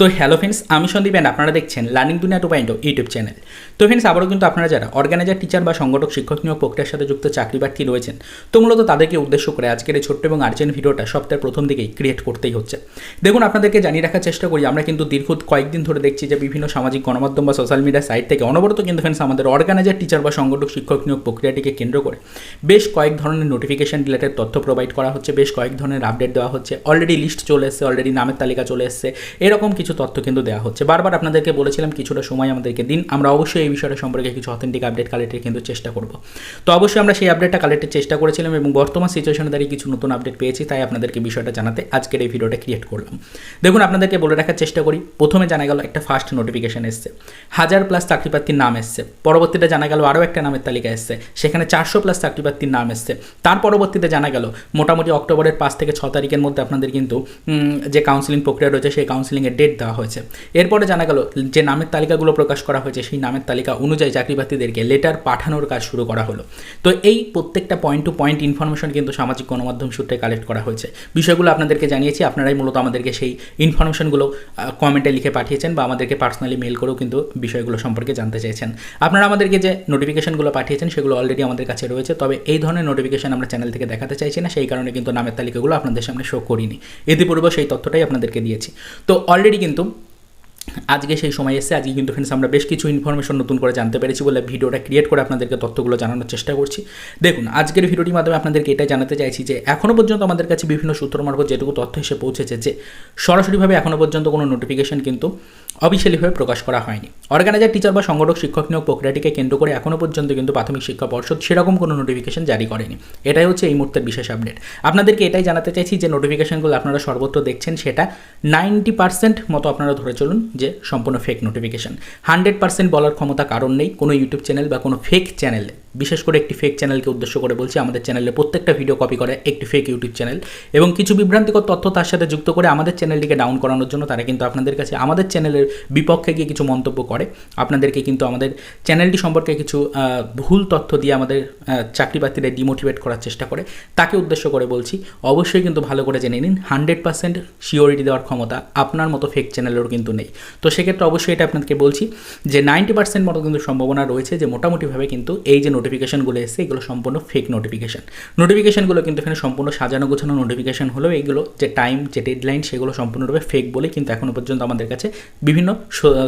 তো hello friends আমি Sandeep and আপনারা দেখছেন learning Duniya two point YouTube channel তো ফ্রেন্ডস আবারও কিন্তু আপনারা যারা অর্গানাইজার টিচার বা সংগঠক, শিক্ষক নিয়োগ প্রক্রিয়ার সাথে যুক্ত চাকরি প্রার্থী রয়েছেন, তো মূলত তাদেরকে উদ্দেশ্য করে আজকের এই ছোট্ট এবং আর্জেন্ট ভিডিওটা সপ্তাহের প্রথম দিকেই ক্রিয়েট করতেই হচ্ছে। দেখুন, আপনাদেরকে জানিয়ে রাখার চেষ্টা করি, আমরা কিন্তু দীর্ঘ কয়েকদিন ধরে দেখছি যে বিভিন্ন সামাজিক গণমাধ্যম বা সোশ্যাল মিডিয়া সাইট থেকে অনবরত কিন্তু ফ্রেন্ডস আমাদের অর্গানাইজার টিচার বা সংগঠক, শিক্ষক নিয়োগ প্রক্রিয়াটিকে কেন্দ্র করে বেশ কয়েক ধরনের নোটিফিকেশন রিলেটেড তথ্য প্রোভাইড করা হচ্ছে, বেশ কয়েক ধরনের আপডেট দেওয়া হচ্ছে অলরেডি লিস্ট চলে এসছে অলরেডি নামের তালিকা চলে এসছে, এরকম কিছু তথ্য কিন্তু দেওয়া হচ্ছে। বারবার আপনাদেরকে বলেছিলাম কিছুটা সময় আমাদেরকে দিন। আমরা অবশ্যই এই বিষয়টা সম্পর্কে কিছু অথেন্টিক আপডেট কালেক্টের কিন্তু চেষ্টা করব। তো অবশ্যই আমরা সেই আপডেটটা কালেক্টের চেষ্টা করেছিলাম এবং বর্তমান সিচুয়েশনে দাঁড়িয়ে কিছু নতুন আপডেট পেয়েছি, তাই আপনাদেরকে বিষয়টা জানাতে আজকের এই ভিডিওটা ক্রিয়েট করলাম। দেখুন, আপনাদেরকে বলে রাখার চেষ্টা করি। প্রথমে জানা গেল একটা ফার্স্ট নোটিফিকেশন এসছে। হাজার প্লাস চাকরিপ্রার্থীর নাম এসছে। পরবর্তীতে জানা গেল আরও একটা নামের তালিকা এসছে। সেখানে চারশো প্লাস চাকরিপ্রার্থীর নাম এসছে। তার পরবর্তীতে জানা গেল, মোটামুটি অক্টোবরের পাঁচ থেকে ছ তারিখের মধ্যে আপনাদের কিন্তু যে কাউন্সিলিং প্রক্রিয়া রয়েছে, সেই কাউন্সিলিংয়ের ডেট দেওয়া হয়েছে। এরপরে জানা গেল যে নামের তালিকাগুলো প্রকাশ করা হয়েছে, সেই নামের তালিকা অনুযায়ী চাকরিপ্রার্থীদেরকে লেটার পাঠানোর কাজ শুরু করা হলো। তো এই প্রত্যেকটা পয়েন্ট টু পয়েন্ট ইনফরমেশন কিন্তু সামাজিক গণমাধ্যম সূত্রে কালেক্ট করা হয়েছে। বিষয়গুলো আপনাদেরকে জানিয়েছি, আপনারাই মূলত আমাদেরকে সেই ইনফরমেশনগুলো কমেন্টে লিখে পাঠিয়েছেন বা আমাদেরকে পার্সোনালি মেল করেও কিন্তু বিষয়গুলো সম্পর্কে জানতে চাইছেন। আপনারা আমাদেরকে যে নোটিফিকেশনগুলো পাঠিয়েছেন, সেগুলো অলরেডি আমাদের কাছে রয়েছে, তবে এই ধরনের নোটিফিকেশন আমরা চ্যানেল থেকে দেখাতে চাইছি না, সেই কারণে কিন্তু নামের তালিকাগুলো আপনাদের সামনে শো করিনি। ইতিপূর্বে সেই তথ্যটাই আপনাদেরকে দিয়েছি। তো অলরেডি কিন্তু আজকে সেই সময় এসে আজকে কিন্তু ফ্রেন্ডস আমরা বেশ কিছু ইনফরমেশন নতুন করে জানতে পেরেছি বলে ভিডিওটা ক্রিয়েট করে আপনাদেরকে তথ্যগুলো জানানোর চেষ্টা করছি। দেখুন, আজকের ভিডিওটির মাধ্যমে আপনাদেরকে এটাই জানাতে চাইছি যে এখনও পর্যন্ত আমাদের কাছে বিভিন্ন সূত্র মারফত যেটুকু তথ্য এসে পৌঁছেছে যে, সরাসরিভাবে এখনও পর্যন্ত কোনো নোটিফিকেশন কিন্তু অফিসিয়ালিভাবে প্রকাশ করা হয়নি। অর্গানাইজার টিচার বা সংগঠক, শিক্ষক নিয়োগ প্রক্রিয়াটিকে কেন্দ্র করে এখনও পর্যন্ত কিন্তু প্রাথমিক শিক্ষা পর্ষদ সেরকম কোনো নোটিফিকেশন জারি করেনি। এটাই হচ্ছে এই মুহূর্তের বিশেষ আপডেট আপনাদেরকে এটাই জানাতে চাইছি যে নোটিফিকেশনগুলো আপনারা সর্বত্র দেখছেন, সেটা নাইনটি পার্সেন্ট মতো আপনারা ধরে চলুন যে সম্পূর্ণ ফেক নোটিফিকেশান হান্ড্রেড পার্সেন্ট বলার ক্ষমতা কারণ নেই, কোনো ইউটিউব চ্যানেল বা কোনো ফেক চ্যানেলে বিশেষ করে একটি ফেক চ্যানেলকে উদ্দেশ্য করে বলছি, আমাদের চ্যানেলে প্রত্যেকটা ভিডিও কপি করে একটি ফেক ইউটিউব চ্যানেল এবং কিছু বিভ্রান্তিকর তথ্য তার সাথে যুক্ত করে আমাদের চ্যানেলটিকে ডাউন করানোর জন্য তারা কিন্তু আপনাদের কাছে, আমাদের চ্যানেলের বিপক্ষে গিয়ে কিছু মন্তব্য করে। আপনাদেরকে কিন্তু আমাদের চ্যানেলটি সম্পর্কে কিছু ভুল তথ্য দিয়ে আমাদের চাকরি প্রার্থীদের ডিমোটিভেট করার চেষ্টা করে। তাকে উদ্দেশ্য করে বলছি, অবশ্যই কিন্তু ভালো করে জেনে নিন হান্ড্রেড পার্সেন্ট সিওরিটি দেওয়ার ক্ষমতা আপনার মতো ফেক চ্যানেলেরও কিন্তু নেই। তো সেক্ষেত্রে অবশ্যই এটা আপনাদেরকে বলছি যে নাইনটি পার্সেন্ট মতো কিন্তু সম্ভাবনা রয়েছে যে, মোটামুটিভাবে কিন্তু এই যে নোটিফিকেশনগুলো এসছে, এগুলো সম্পূর্ণ ফেক নোটিফিকেশন নোটিফিকেশনগুলো কিন্তু এখানে সম্পূর্ণ সাজানো গোছানো নোটিফিকেশন হলেও এগুলো যে টাইম যে ডেডলাইন সেগুলো সম্পূর্ণরূপে ফেক বলে কিন্তু এখনও পর্যন্ত আমাদের কাছে বিভিন্ন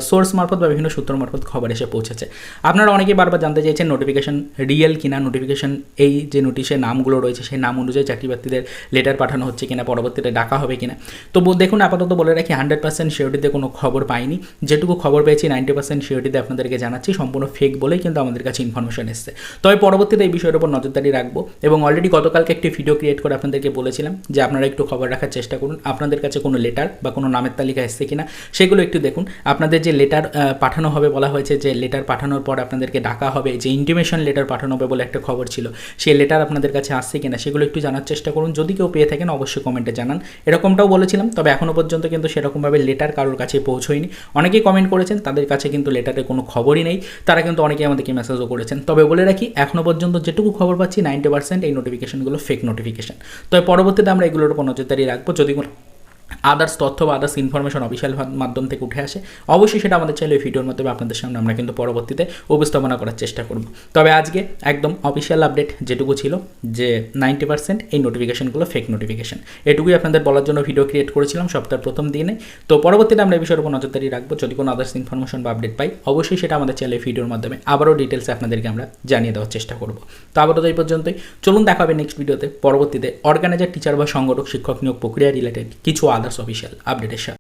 সোর্স মারফত বা বিভিন্ন সূত্র মারফত খবর এসে পৌঁছেছে। আপনারা অনেকেই বারবার জানতে চাইছেন নোটিফিকেশন রিয়েল কিনা নোটিফিকেশন এই যে নোটিশের নামগুলো রয়েছে, সেই নাম অনুযায়ী চাকরি প্রার্থীদের লেটার পাঠানো হচ্ছে কিনা, পরবর্তীতে ডাকা হবে কিনা। তো দেখুন, আপাতত বলে রাখি হান্ড্রেড পার্সেন্ট সিওরিটিতে কোনো খবর পাইনি। যেটুকু খবর পেয়েছি নাইনটি পার্সেন্ট সিওরিটিতে আপনাদেরকে জানাচ্ছি, সম্পূর্ণ ফেক বলেই কিন্তু আমাদের কাছে ইনফরমেশন এসছে। তবে পরবর্তীতে এই বিষয়ের উপর নজরদারি রাখব এবং অলরেডি গতকালকে একটি ভিডিও ক্রিয়েট করে আপনাদেরকে বলেছিলাম যে আপনারা একটু খবর রাখার চেষ্টা করুন। আপনাদের কাছে কোনো লেটার বা কোনো নামের তালিকা এসছে কিনা সেগুলো একটু দেখুন। আপনাদের যে লেটার পাঠানো হবে বলা হয়েছে যে লেটার পাঠানোর পর আপনাদেরকে ডাকা হবে, যে ইন্টিমেশন লেটার পাঠানো হবে বলে একটা খবর ছিল, সেই লেটার আপনাদের কাছে আসছে কিনা সেগুলো একটু জানার চেষ্টা করুন। যদি কেউ পেয়ে থাকেন অবশ্যই কমেন্টে জানান। এরকমটাও বলেছিলাম, তবে এখনও পর্যন্ত কিন্তু সেরকমভাবে লেটার কারোর কাছে পৌঁছয়নি। অনেকেই কমেন্ট করেছেন, তাদের কাছে কিন্তু লেটারের কোনো খবরই নেই। তারা কিন্তু অনেকেই আমাদেরকে মেসেজও করেছেন। তবে বলে রাখি এখনও পর্যন্ত যেটুকু খবর পাচ্ছি নাইনটি পার্সেন্ট এই নোটিফিকেশনগুলো ফেক নোটিফিকেশন তবে পরবর্তীতে আমরা এগুলোর উপর নজরদারি রাখব। যদি আদার্স তথ্য বা আদার্স ইনফরমেশন অফিসিয়াল মাধ্যম থেকে উঠে আসে। অবশ্যই সেটা আমাদের চাইলে ভিডিওর মাধ্যমে আপনাদের সামনে আমরা কিন্তু পরবর্তীতে উপস্থাপনা করার চেষ্টা করব। তবে আজকে একদম অফিসিয়াল আপডেট যেটুকু ছিল, যে নাইনটি পার্সেন্ট এই নোটিফিকেশনগুলো ফেক নোটিফিকেশন এটুকুই আপনাদের বলার জন্য ভিডিও ক্রিয়েট করেছিলাম সপ্তাহের প্রথম দিনে। তো পরবর্তীতে আমরা এই বিষয়ের উপর নজরদারি রাখব। যদি কোনো আদার্স ইনফরমেশন বা আপডেট পাই, অবশ্যই সেটা আমাদের চ্যানেলে ভিডিওর মাধ্যমে আবারও ডিটেলসে আপনাদেরকে আমরা জানিয়ে দেওয়ার চেষ্টা করব। তো আবারও এই পর্যন্তই। চলুন দেখা হবে নেক্সট ভিডিওতে পরবর্তীতে অর্গানাইজার টিচার বা সংগঠক, শিক্ষক নিয়োগ প্রক্রিয়া রিলেটেড কিছু আদার্স অফিসিয়াল আপডেটের সাথে।